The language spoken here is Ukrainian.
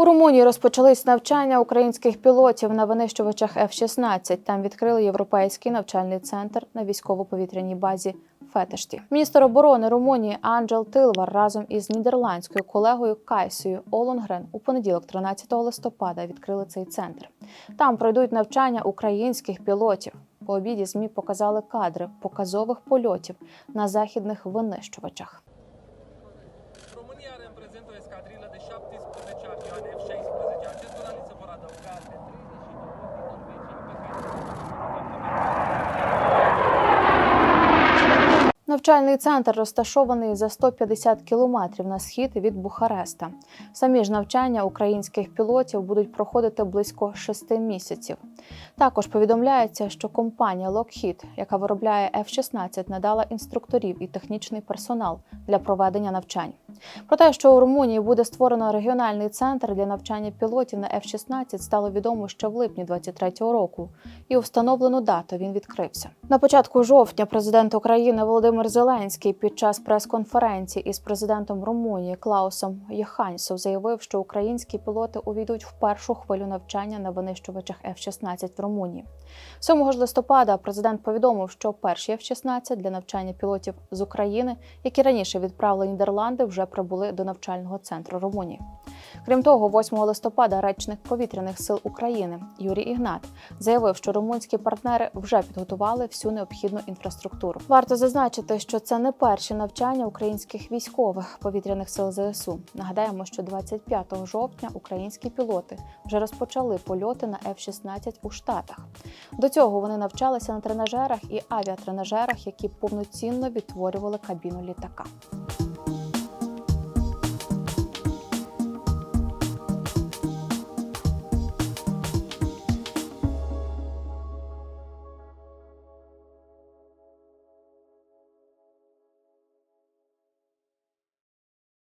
У Румунії розпочались навчання українських пілотів на винищувачах F-16. Там відкрили європейський навчальний центр на військово-повітряній базі Фетешті. Міністр оборони Румунії Анджел Тилвар разом із нідерландською колегою Кайсою Олонгрен у понеділок, 13 листопада, відкрили цей центр. Там пройдуть навчання українських пілотів. По обіді змі показали кадри показових польотів на західних винищувачах. this ihr es bitte, Навчальний центр розташований за 150 кілометрів на схід від Бухареста. Самі ж навчання українських пілотів будуть проходити близько шести місяців. Також повідомляється, що компанія Lockheed, яка виробляє F-16, надала інструкторів і технічний персонал для проведення навчань. Про те, що у Румунії буде створено регіональний центр для навчання пілотів на F-16, стало відомо ще в липні 2023 року, і у встановлену дату він відкрився. На початку жовтня президент України Володимир Зеленський під час прес-конференції із президентом Румунії Клаусом Єханьсов заявив, що українські пілоти увійдуть в першу хвилю навчання на винищувачах F-16 в Румунії. 7 ж листопада президент повідомив, що перші F-16 для навчання пілотів з України, які раніше відправили Нідерланди, вже прибули до навчального центру Румунії. Крім того, 8 листопада речник повітряних сил України Юрій Ігнат заявив, що румунські партнери вже підготували всю необхідну інфраструктуру. Варто зазначити, що це не перші навчання українських військових повітряних сил ЗСУ. Нагадаємо, що 25 жовтня українські пілоти вже розпочали польоти на F-16 у Штатах. До цього вони навчалися на тренажерах і авіатренажерах, які повноцінно відтворювали кабіну літака.